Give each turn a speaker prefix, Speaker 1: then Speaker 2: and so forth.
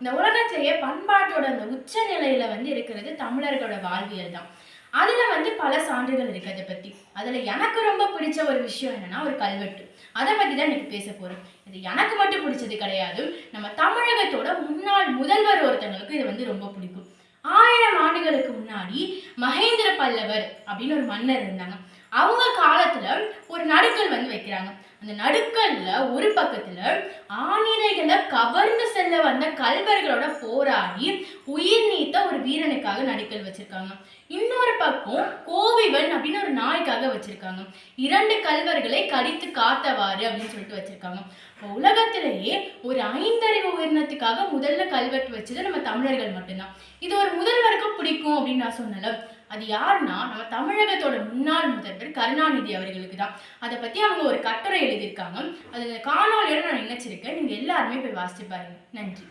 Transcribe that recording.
Speaker 1: இந்த உலகத்திலேயே பண்பாட்டோட அந்த உச்ச நிலையில வந்து இருக்கிறது தமிழர்களோட வாழ்வியல் தான். அதுல வந்து பல சான்றுகள் இருக்கு அதை பத்தி. அதுல எனக்கு ரொம்ப பிடிச்ச ஒரு விஷயம் என்னன்னா ஒரு கல்வெட்டு. அதை பத்தி தான் இன்னைக்கு பேச போறோம். இது எனக்கு மட்டும் பிடிச்சது கிடையாது. நம்ம தமிழகத்தோட முன்னாள் முதல்வர் ஒருத்தங்களுக்கு இது வந்து ரொம்ப பிடிக்கும். ஆயிரம் ஆண்டுகளுக்கு முன்னாடி மகேந்திர பல்லவர் அப்படின்னு ஒரு மன்னர் இருந்தாங்க. அவங்க காலத்துல ஒரு நடுக்கல் வந்து வைக்கிறாங்க. அந்த நடுக்கல்ல ஒரு பக்கத்துல ஆணிரைகளை கவர்ந்து செல்ல வந்த கல்வர்களோட போராடி உயிர் நீத்த ஒரு வீரனுக்காக நடிக்கல் வச்சிருக்காங்க. இன்னொரு பக்கம் கோ அப்படின்னு ஒரு நாய்க்காக வச்சிருக்காங்க. இரண்டு கல்வர்களை கடித்து காத்தவாறு அப்படின்னு சொல்லிட்டு வச்சிருக்காங்க. உலகத்திலேயே ஒரு ஐந்தறிவு உயிரினத்துக்காக முதல்ல கல்வெட்டு வச்சது நம்ம தமிழர்கள் மட்டும்தான். இது ஒரு முதல்வருக்கும் பிடிக்கும் அப்படின்னு நான் சொன்னல அது யாருன்னா நம்ம தமிழகத்தோட முன்னாள் முதல்வர் கருணாநிதி அவர்களுக்கு தான். அதை பத்தி அவங்க ஒரு கட்டுரை எழுதியிருக்காங்க. அது காணொலியோட நான் நினைச்சிருக்கேன். நீங்க எல்லாருமே போய் வாசிச்சு பாருங்க. நன்றி.